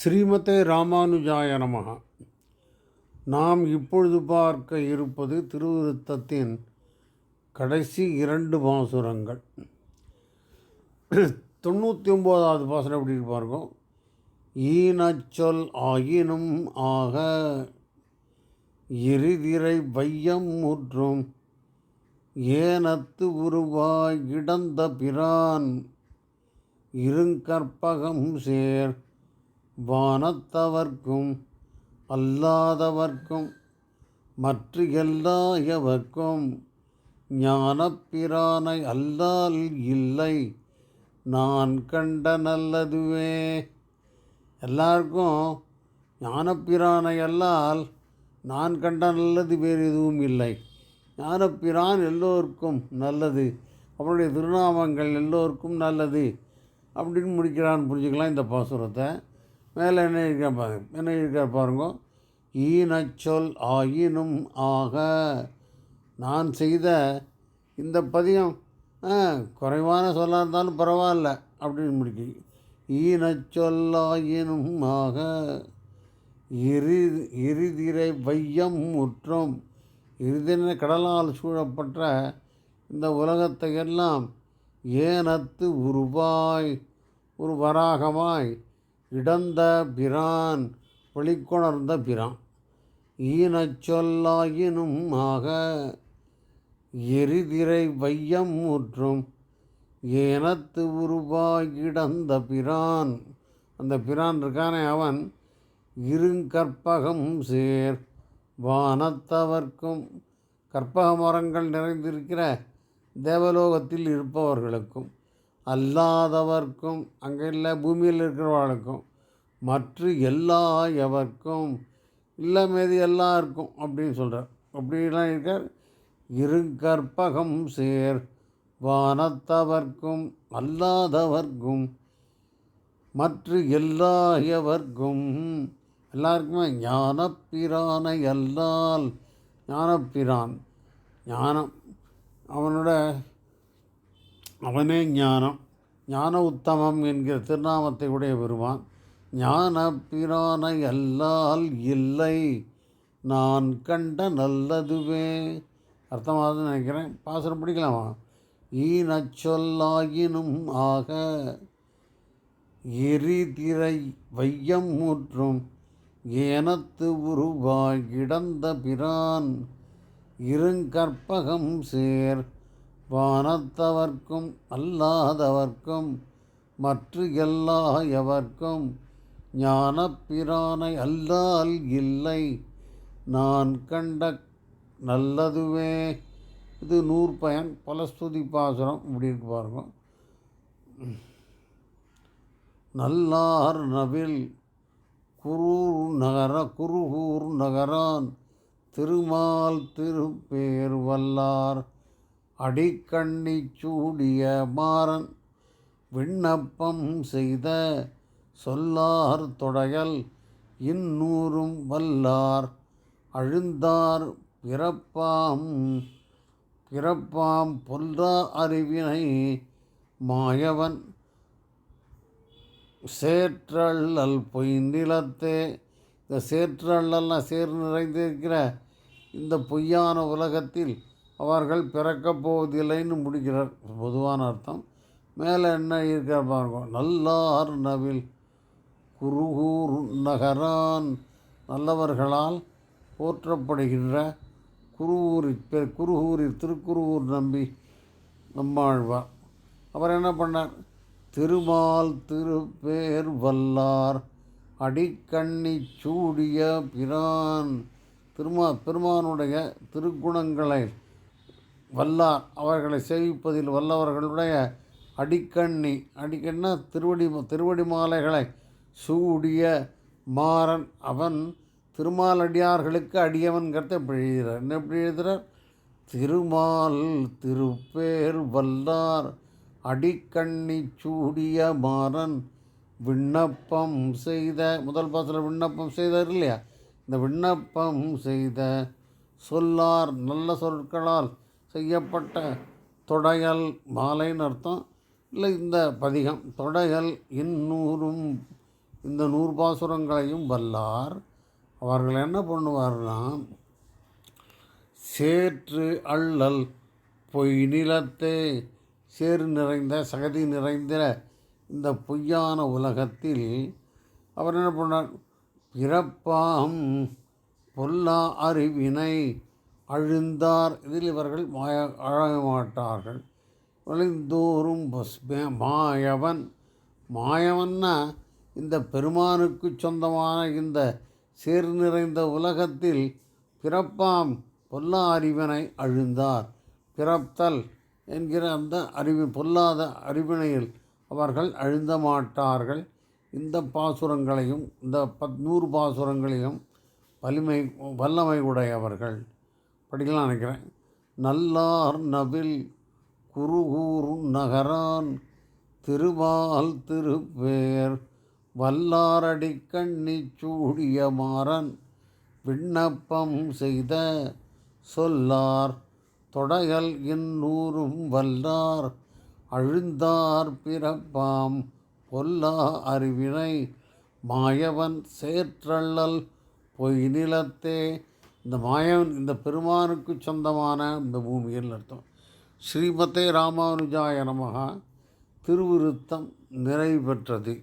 ஸ்ரீமதே ராமானுஜாய நமக. நாம் இப்பொழுது பார்க்க இருப்பது திருவிருத்தத்தின் கடைசி இரண்டு பாசுரங்கள். தொண்ணூற்றி ஒம்போதாவது பாசுரம் எப்படி இருக்கு பாருங்க. ஈனச்சொல் ஆயினும் ஆக எரிதிரை வையம் முற்றும் ஏனத்து உருவாய் இடந்த பிரான். இருங்கற்பகம் சேர். வானத்தவர்க்கும் அல்லாதவர்க்கும் மற்ற எல்லாயவர்க்கும் ஞானப்பிரானை அல்லால் இல்லை. நான் கண்ட நல்லதுவே. எல்லாருக்கும் ஞானப்பிரானை அல்லால் நான் கண்ட நல்லது வேறு எதுவும் இல்லை. ஞானப்பிரான் எல்லோருக்கும் நல்லது. அவருடைய திருநாமங்கள் எல்லோருக்கும் நல்லது. அப்படின்னு முடிக்கிறான்னு புரிஞ்சுக்கலாம் இந்த பாசுரத்தை? மேலே என்ன இருக்க பாருங்க என்ன இருக்க பாருங்க. ஈனச்சொல் ஆயினும் ஆக. நான் செய்த இந்த பதியம் ஆ, குறைவான சொல்லாக இருந்தாலும் பரவாயில்ல அப்படின்னு முடிக்கு. ஈனச்சொல்லாயினும் ஆக. இரு இறுதிரை வையம் முற்றும். இறுதின கடலால் சூழப்பட்ட இந்த உலகத்தை எல்லாம் ஏனத்து உருவாய் ஒரு வராகமாய் இடந்த பிரான் வெளிக்கொணர்ந்த பிரான். ஈனச் சொல்லாயினும் ஆக எரிதிரை வையம் முற்றும் ஏனத்து உருவாய் இடந்த பிரான். அந்த பிரான் இருக்கானே அவன். இருங்கற்பகம் சேர். வானத்தவர்க்கும் கற்பக மரங்கள் நிறைந்திருக்கிற தேவலோகத்தில் இருப்பவர்களுக்கும். அல்லாதவர்க்கும் அங்கே இல்லை பூமியில் இருக்கிறவர்களுக்கும் மற்ற எல்லா எவர்க்கும் இல்லை மீதி எல்லாருக்கும் அப்படின்னு சொல்கிறார் அப்படிலாம் இருக்கார். இருங்கற்பகம் சேர் வானத்தவர்க்கும் அல்லாதவர்க்கும் மற்ற எல்லா எவர்க்கும். எல்லாருக்குமே ஞானப்பிரானை அல்லால் ஞானப்பிரான் ஞானம். அவனோட அவனே ஞானம். ஞான உத்தமம் என்கிற திருநாமத்தை உடைய பெறுவான் ஞான பிரானை அல்லால் இல்லை. நான் கண்ட நல்லதுவே. அர்த்தமாகுதுன்னு நினைக்கிறேன். பாசுரம் பிடிக்கலாமா? ஈன சொல்லாயினும் ஆக எரிதிரை வையம் முற்றும் ஏனத்து உருவாய் கிடந்த பிரான் இருங்கற்பகம் சேர். வானத்தவர்க்கும் அல்லாதவர்க்கும் மற்ற எல்லாயவர்க்கும் ஞானப்பிரானை அல்லால் இல்லை. நான் கண்ட நல்லதுவே. இது நூற்பயன் பலஸ்துதி பாசுரம் இப்படி இருக்கு பாருங்க. நல்லார் நவில் குரூர் நகர குருகூர் நகரான் திருமால் திருப்பேர் வல்லார் அடிக்கண்ணி சூடிய மாறன் விண்ணப்பம் செய்த சொல்லார் தொடையல் இந்நூறும் வல்லார் அழுந்தார் பிறப்பாம் பிறப்பாம் பொல்லா அறிவினை மாயவன் சேற்றள்ளல் பொய் நிலத்தே இந்த சேற்றள்ளல்லாம் சேர் நிறைந்திருக்கிற இந்த பொய்யான உலகத்தில் அவர்கள் பிறக்கப் போவதில்லைன்னு முடிக்கிறார். பொதுவான அர்த்தம். மேலே என்ன இருக்கிற பாருங்க. நல்லார் நவில் குருகூர் நகரான் நல்லவர்களால் போற்றப்படுகின்ற குருவூரில் பெ குருகூரில் திருக்குருவூர் நம்பி நம்மாழ்வார். அவர் என்ன பண்ணார்? திருமால் திருப்பேர் வல்லார் அடிக்கண்ணி சூடிய பிரான் திருமா பெருமானுடைய திருக்குணங்களை வல்லார் அவர்களை சேவிப்பதில் வல்லவர்களுடைய அடிக்கண்ணி. அடிக்கண்ணா திருவடி திருவடி மாலைகளை சூடிய மாறன். அவன் திருமாலடியார்களுக்கு அடியவன்கிறத எப்படி எழுதுகிறார்? என்ன எப்படி எழுதுகிறார்? திருமால் திருப்பேர் வல்லார் அடிக்கண்ணி சூடிய மாறன் விண்ணப்பம் செய்த முதல் பாசத்தில் விண்ணப்பம் செய்தார் இல்லையா? இந்த விண்ணப்பம் செய்த சொல்லார் நல்ல சொற்களால் செய்யப்பட்ட தொடையல் மாலைன்னு அர்த்தம் இல்லை இந்த பதிகம் தொடையல் இந்நூறும் இந்த நூறு பாசுரங்களையும் வல்லார். அவர்கள் என்ன பண்ணுவார்னா சேற்று அள்ளல் பொய் நிலத்தே சேறு நிறைந்த சகதி நிறைந்த இந்த பொய்யான உலகத்தில் அவர் என்ன பண்ணார்? பிறப்பாம் பொல்லா அறிவினை அழுந்தார். இதில் இவர்கள் மாய அழகமாட்டார்கள் வழிந்தோறும் பஸ்- மாயவன் மாயவன்னா இந்த பெருமானுக்கு சொந்தமான இந்த சேர் நிறைந்த உலகத்தில் பிறப்பாம் பொல்லா அறிவினை அழுந்தார். பிறத்தல் என்கிற அந்த அறிவு பொல்லாத அறிவினையில் அவர்கள் அழுந்த மாட்டார்கள். இந்த பாசுரங்களையும் இந்த பத் நூறு பாசுரங்களையும் வலிமை வல்லமை உடையவர்கள். படிக்கலாம் நினைக்கிறேன். நல்லார் நவில் குருகூர் நகரான் திருவால் திருப்பேர் வல்லாரடி கண்ணி சூடிய மாறன் விண்ணப்பம் செய்த சொல்லார் தொடையல் இந்நூறும் வல்லார் அழுந்தார் பிறப்பாம் பொல்லா அறிவினை மாயவன் சேற்றள்ளல் பொய் நிலத்தே இந்த மாயவன் இந்த பெருமானுக்கு சொந்தமான இந்த பூமியில் அர்த்தம் ஸ்ரீமதே ராமானுஜாய நமகா திருவிருத்தம் நிறைவு பெற்றது